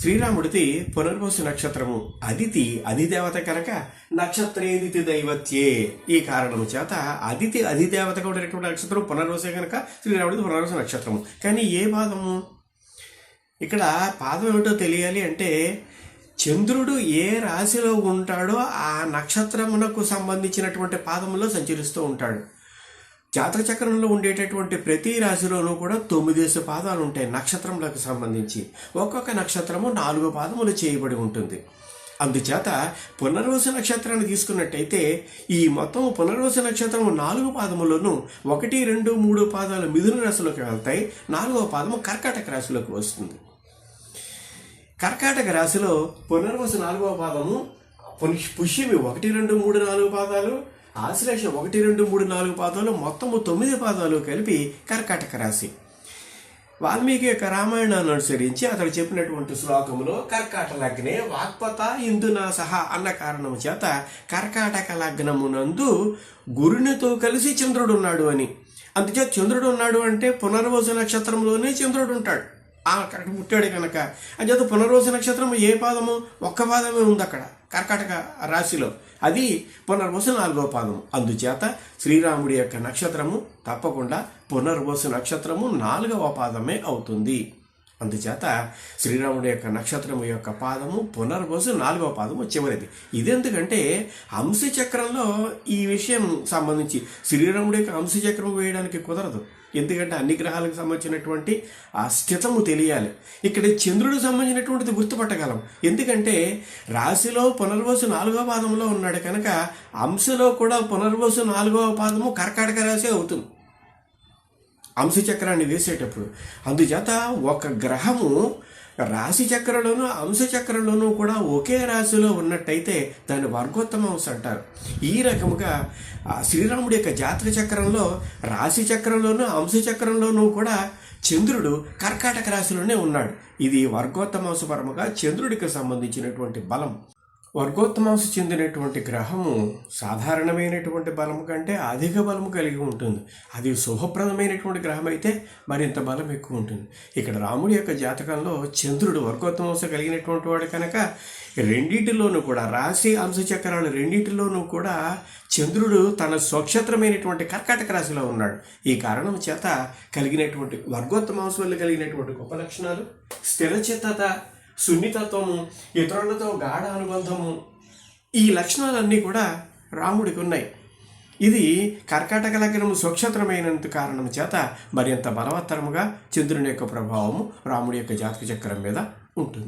శ్రీరాముడిది పునర్వసు నక్షత్రము. అదితి అధిదేవత కనుక నక్షత్రేదితి దైవత్యే. ఈ కారణము చేత అదితి అధిదేవతగా ఉండేటువంటి నక్షత్రం పునర్వసే కనుక శ్రీరాముడిది పునర్వసు నక్షత్రము. కానీ ఏ పాదము? ఇక్కడ పాదం ఏమిటో తెలియాలి అంటే చంద్రుడు ఏ రాశిలో ఉంటాడో ఆ నక్షత్రమునకు సంబంధించినటువంటి పాదములో సంచరిస్తూ ఉంటాడు. జాతక చక్రంలో ఉండేటటువంటి ప్రతి రాశిలోనూ కూడా తొమ్మిదేసి పాదాలు ఉంటాయి. నక్షత్రములకు సంబంధించి. ఒక్కొక్క నక్షత్రము నాలుగు పాదములు చేయబడి ఉంటుంది. అందుచేత పునర్వసు నక్షత్రాన్ని తీసుకున్నట్టయితే ఈ మొత్తం పునర్వసు నక్షత్రము నాలుగు పాదములను ఒకటి రెండు మూడు పాదాలు మిథున రాశిలోకి వెళ్తాయి. నాలుగవ పాదము కర్కాటక రాశిలోకి వస్తుంది. కర్కాటక రాశిలో పునర్వసు నాలుగవ పాదము పుష్- పుష్యమి ఒకటి రెండు మూడు నాలుగు పాదాలు ఆశ్లేష ఒకటి రెండు మూడు నాలుగు పాదాలు మొత్తము తొమ్మిది పాదాలు కలిపి కర్కాటక రాశి. వాల్మీకి యొక్క రామాయణాన్ని అనుసరించి అతడు చెప్పినటువంటి శ్లోకంలో కర్కాట లగ్నే వాక్పత ఇందున సహా అన్న కారణము చేత కర్కాటక లగ్నమునందు గురునితో కలిసి చంద్రుడు ఉన్నాడు అని. అందుచేత చంద్రుడు ఉన్నాడు అంటే పునర్వసు నక్షత్రంలోనే చంద్రుడు ఉంటాడు. ఆ కరెక్ట్ పుట్టాడు కనుక. అంచేత పునర్వసు నక్షత్రం ఏ పాదము? ఒక్క పాదమే ఉంది అక్కడ. కర్కాటక రాశిలో. అది పునర్వసు నాలుగో పాదము అందుచేత శ్రీరాముడి యొక్క నక్షత్రము తప్పకుండా పునర్వసు నక్షత్రము నాలుగవ పాదమే అవుతుంది. అందుచేత శ్రీరాముడి యొక్క నక్షత్రము యొక్క పాదము పునర్వసు నాలుగవ పాదము చివరిది. ఇదెందుకంటే అంశచక్రంలో ఈ విషయం సంబంధించి శ్రీరాముడి యొక్క అంశచక్రం వేయడానికి కుదరదు. ఎందుకంటే అన్ని గ్రహాలకు సంబంధించినటువంటి ఆ స్థితము తెలియాలి. ఇక్కడ చంద్రుడికి సంబంధించినటువంటిది గుర్తుపట్టగలం. ఎందుకంటే రాశిలో పునర్వసు నాలుగవ పాదంలో ఉన్నాడు కనుక అంశలో కూడా పునర్వసు నాలుగవ పాదము కర్కాటక రాశి అవుతుంది. అంశచక్రాన్ని వేసేటప్పుడు. అందుచేత ఒక గ్రహము రాశి చక్రంలోనూ అంశచక్రంలోనూ కూడా ఒకే రాశిలో ఉన్నట్టయితే దాన్ని వర్గోత్తమ అంశ అంటారు. ఈ రకముగా ఆ శ్రీరాముడి యొక్క జాతక చక్రంలో రాశి చక్రంలోనూ అంశచక్రంలోనూ కూడా చంద్రుడు కర్కాటక రాశిలోనే ఉన్నాడు. ఇది వర్గోత్తమాంశపరముగా చంద్రుడికి సంబంధించినటువంటి బలం. వర్గోత్తమాంశ చెందినటువంటి గ్రహము సాధారణమైనటువంటి బలము కంటే అధిక బలము కలిగి ఉంటుంది. అది శుభప్రదమైనటువంటి గ్రహం అయితే మరింత బలం ఎక్కువ ఉంటుంది. ఇక్కడ రాముడి యొక్క జాతకంలో చంద్రుడు వర్గోత్తమాంశ కలిగినటువంటి వాడు కనుక రెండింటిలోనూ కూడా రాశి అంశచక్రాలు రెండింటిలోనూ కూడా చంద్రుడు తన స్వక్షేత్రమైనటువంటి కర్కాటక రాశిలో ఉన్నాడు. ఈ కారణం చేత కలిగినటువంటి వర్గోత్తమాంశం వల్ల కలిగినటువంటి గొప్ప లక్షణాలు స్థిరచిత్తత సున్నితత్వము ఇతరులతో గాఢ అనుబంధము ఈ లక్షణాలన్నీ కూడా రాముడికి ఉన్నాయి. ఇది కర్కాటక లగ్నము స్వక్షత్రమైనంత కారణం చేత మరింత బలవత్తరముగా చంద్రుని యొక్క ప్రభావము రాముడి యొక్క జాతక చక్రం మీద ఉంటుంది.